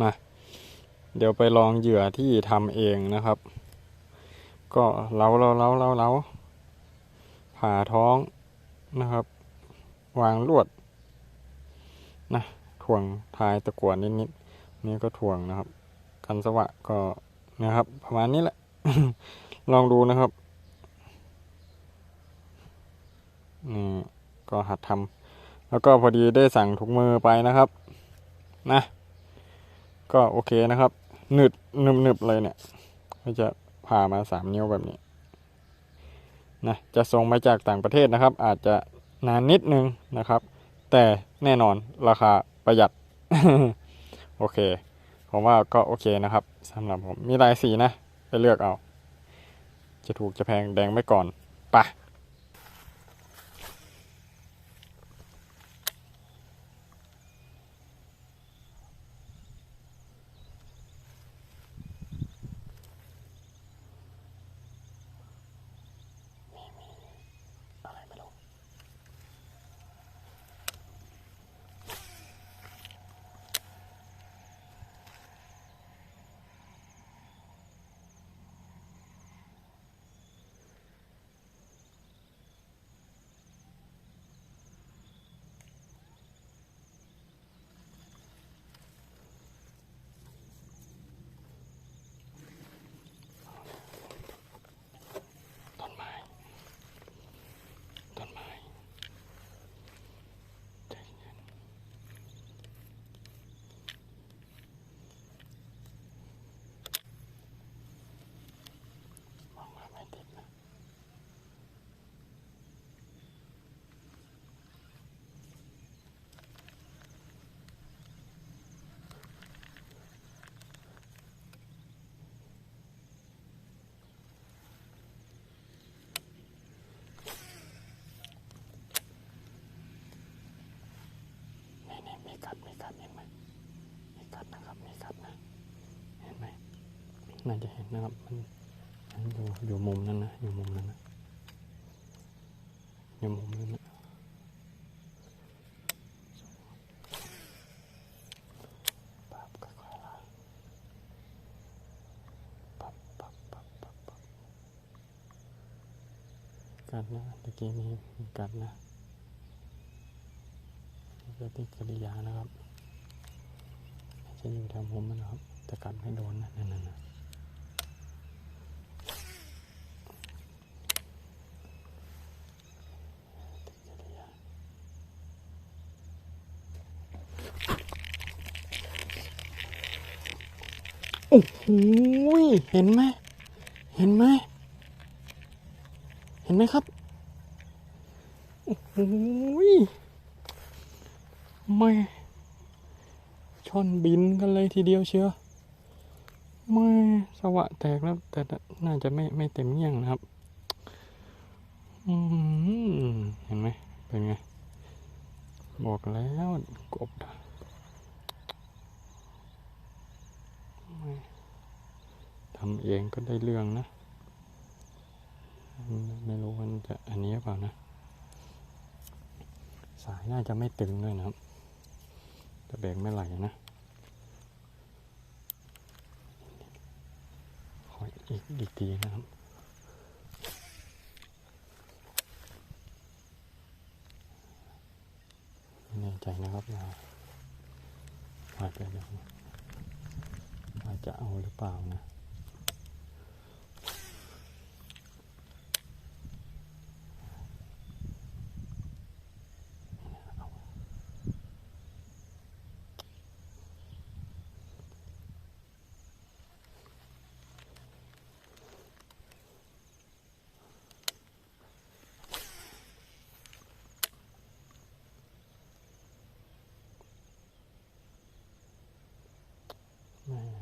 มา เดี๋ยวไปลองเหยื่อที่ทำเองนะครับ ก็เล้าเล้าเล้าเล้าเล้าผ่าท้องนะครับ วางลวดนะถ่วงทายตะกั่วนิดๆนี่ก็ถ่วงนะครับ กันสวะก็นะครับ ประมาณนี้แหละ ลองดูนะครับนี่ก็หัดทำแล้วก็พอดีได้สั่งถุงมือไปนะครับ นะ ก็โอเคนะครับหนึดหนึบหนึบเลยเนี่ยก็จะผ่ามาสามนิ้วแบบนี้นะจะส่งมาจากต่างประเทศนะครับ อาจจะนานนิดนึงนะครับ แต่แน่นอนราคาประหยัด โอเค ผมว่าก็โอเคนะครับสำหรับผมมีหลายสีนะ ไปเลือกเอา จะถูกจะแพงแดงไว้ก่อนไปะ อะไรไม่รู้ต้นไม้ ต้นไม้ใจเย็นมองมาไม่ติดนะ นี่นี่มีกัดมีกัดเห็นไหมมีกัดนะครับมีกัดนะ เห็นไหม น่าจะเห็นนะครับ มันอยู่อยู่มุมนั้นนะ อยู่มุมนั้นนะ อยู่มุมนั้นนะปั๊บค่อยๆลากปั๊บปั๊บปั๊บปั๊บปั๊บกัดนะตะกี้นี้มีกัดนะปฏิกิริยานะครับจะอยู่แถวมุมมันนะครับ แต่กัดไม่โดนนะนั่นนะปฏิกิริยา โอ้โหเห็นไหมเห็นไหมเห็นไหมครับโอ้โหไม่ช่อนบินกันเลยทีเดียวเชียวไม่สวะแตกแล้ว แต่น่าจะไม่ไม่เต็มเงี้ยงนะครับอืมเห็นไหมเป็นไง บอกแล้วกบนะไม่ ทำเองก็ได้เรื่องนะ ไม่รู้มันจะอันนี้หรือเปล่านะ สายน่าจะไม่ตึงด้วยนะครับจะเบรกไม่ไหลนะขออีกอีกทีนะครับไม่แน่ใจนะครับว่าว่าจะยังว่าจะเอาหรือเปล่านะ ไม่